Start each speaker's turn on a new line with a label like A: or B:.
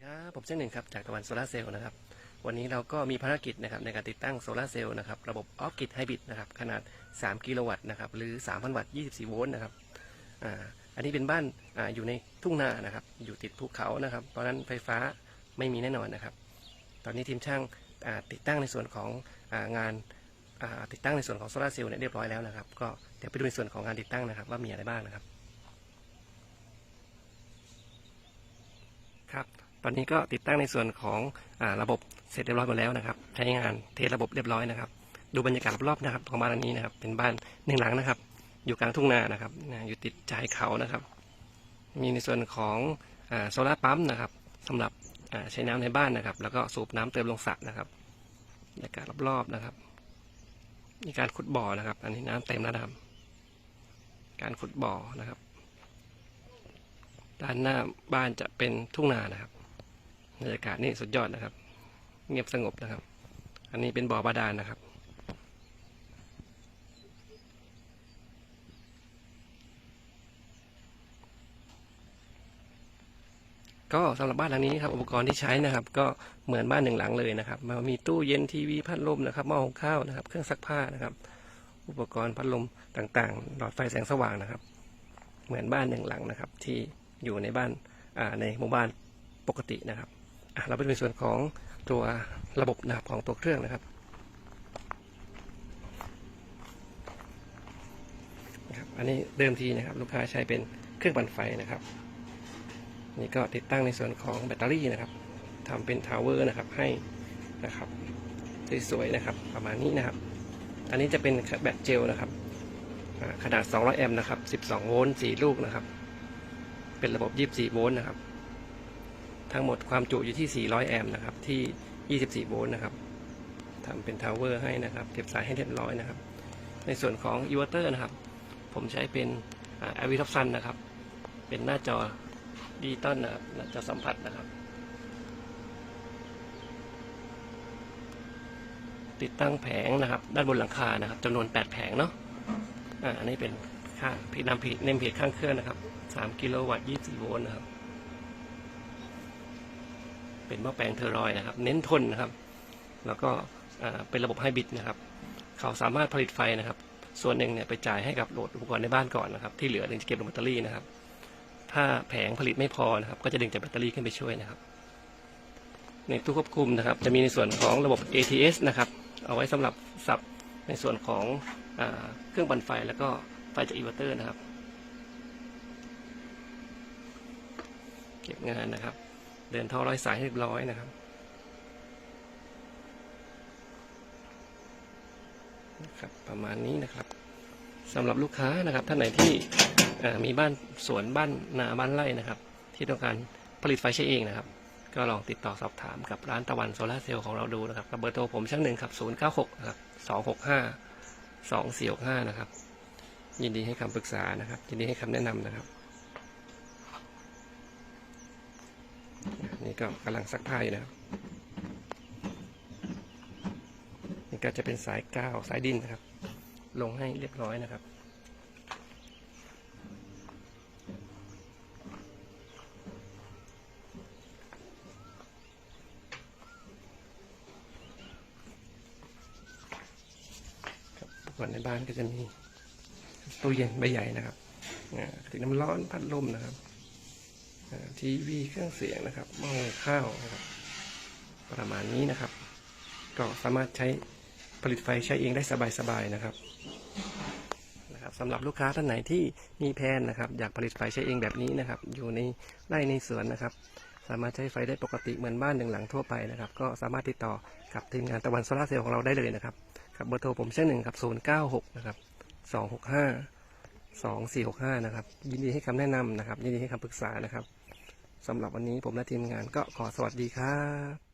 A: ดีครับผมเช่นหนึ่งครับจากตะวันโซลาเซลล์นะครับ วันนี้เราก็มีภารกิจนะครับในการติดตั้งโซลาเซลล์นะครับระบบออฟกิดไฮบริดนะครับขนาด 3 กิโลวัตต์นะครับหรือ 3,000 วัตต์ 24 โวลต์นะครับอ่าอันนี้เป็นบ้านอาอยู่ในทุ่งนานะครับอยู่ติดภูเขานะครับเพราะนั้นไฟฟ้าไม่มีแน่นอนนะครับ ตอนนี้ทีมช่างอ่าติดตั้งในส่วนของอางานอ่าติดตั้งในส่วนของโซลาเซลล์เนี่ยเรียบร้อยแล้วนะครับก็เดี๋ยวไปดูในส่วนของงานติดตั้งนะครับว่ามีอะไรบ้างนะครับ ครับ ตอนนี้ก็ติดตั้งในส่วนของอระบบเสร็จเรียบร้อยหมดแล้วนะครับ ใช้งานเทสระบบเรียบร้อยนะครับ ดูบรรยากาศรอบๆนะครับของบ้านหลังนี้นะครับ เป็นบ้านหนึ่งหลังนะครับ อยู่กลางทุ่งนานะครับอยู่ติดชายเขานะครับ มีในส่วนของโซลาร์ปั๊มนะครับสำหรับใช้น้ำในบ้านนะครับ แล้วก็สูบน้ำเติมลงสระนะครับบรรยากาศรอบๆนะครับ มีการขุดบ่อนะครับ อันนี้น้ำเต็มแล้วนะครับ การขุดบ่อนะครับ ด้านหน้าบ้านจะเป็นทุ่งนานะครับ บรรยากาศนี่สุดยอดนะครับ เงียบสงบนะครับ อันนี้เป็นบ่อบาดาลนะครับ ก็สำหรับบ้านหลังนี้ครับอุปกรณ์ที่ใช้นะครับ ก็เหมือนบ้านหนึ่งหลังเลยนะครับมันมีตู้เย็นทีวีพัดลมนะครับหม้อหุงข้าวนะครับ เครื่องซักผ้านะครับ อุปกรณ์พัดลมต่างๆ หลอดไฟแสงสว่างนะครับ เหมือนบ้านหนึ่งหลังนะครับ ที่อยู่ในบ้านในหมู่บ้านปกตินะครับ เราไปดูในส่วนของตัวระบบนะครับของตัวเครื่องนะครับนะครับ อันนี้เดิมทีนะครับ ลูกค้าใช้เป็นเครื่องปั่นไฟนะครับ นี่ก็ติดตั้งในส่วนของแบตเตอรี่นะครับทำเป็นทาวเวอร์นะครับให้นะครับสวยๆนะครับ ประมาณนี้นะครับ อันนี้จะเป็นแบตเจลนะครับขนาด 200 แอมป์นะครับ 12 โวลต์ 4 ลูกนะครับ เป็นระบบ 24 โวลต์นะครับ ทั้งหมดความจุอยู่ที่ 400 แอมป์นะครับ ที่ 24 โวลต์นะครับทำเป็นทาวเวอร์ให้นะครับเก็บสายให้เรียบร้อยนะครับ ในส่วนของอิเวอร์เตอร์นะครับ ผมใช้เป็นแอวิทับซันนะครับ เป็นหน้าจอดิจิตอลนะครับหน้าจอสัมผัสนะครับ ติดตั้งแผงนะครับ ด้านบนหลังคานะครับจำนวน 8 แผงเนาะอ่าอันนี้เป็นค่าผิดนำผิดเนมเพจข้างเครื่องนะครับ 3 กิโลวัตต์ 24 โวลต์นะครับ เป็นหม้อแปลงเทอร์รอยนะครับ เน้นทนนะครับ แล้วก็เป็นระบบไฮบริดนะครับ เขาสามารถผลิตไฟนะครับ ส่วนหนึ่งเนี่ยไปจ่ายให้กับโหลดอุปกรณ์ในบ้านก่อนนะครับ ที่เหลือถึงจะเก็บลงแบตเตอรี่นะครับ ถ้าแผงผลิตไม่พอนะครับ ก็จะดึงจากแบตเตอรี่ขึ้นไปช่วยนะครับ ในตู้ควบคุมนะครับ จะมีในส่วนของระบบ ATS นะครับ เอาไว้สำหรับสับในส่วนของอเครื่องปั่นไฟแล้วก็ไฟจากอินเวอร์เตอร์นะครับ เก็บงานนะครับ เดินท่อร้อยสายเรียบร้อยนะครับ นะครับ ประมาณนี้นะครับสำหรับลูกค้านะครับ ท่านไหนที่มีบ้านสวนบ้านนาบ้านไร่นะครับ ที่ต้องการผลิตไฟใช้เองนะครับ ก็ลองติดต่อสอบถามกับร้านตะวันโซลาเซลล์ของเราดูนะครับกับเบอร์โทรผมช่างหนึ่งครับ096นะครับ265 2465นะครับ ยินดีให้คำปรึกษานะครับ ยินดีให้คำแนะนำนะครับ ก็กำลังซักผ้าอยู่นะครับนี่ก็จะเป็นสายกาวสายดินนะครับ ลงให้เรียบร้อยนะครับครับอุปกรณ์ในบ้านก็จะมีตู้เย็นใบใหญ่นะครับถึงน้ำร้อนพัดลมนะครับ ทีวีเครื่องเสียงนะครับหม้อข้าวนะครับประมาณนี้นะครับ ก็สามารถใช้ผลิตไฟใช้เองได้สบายๆนะครับนะครับสำหรับลูกค้าท่านไหนที่มีแผนนะครับ อยากผลิตไฟใช้เองแบบนี้นะครับ อยู่ในไร่ในสวนนะครับ สามารถใช้ไฟได้ปกติเหมือนบ้านหนึ่งหลังทั่วไปนะครับ ก็สามารถติดต่อกับทีมงานตะวันโซลาเซลล์ของเราได้เลยนะครับครับเบอร์โทรผมเช่นหนึ่งครับ096นะครับ265 2465นะครับยินดีให้คำแนะนำนะครับ ยินดีให้คำปรึกษานะครับ สำหรับวันนี้ผมและทีมงานก็ขอสวัสดีครับ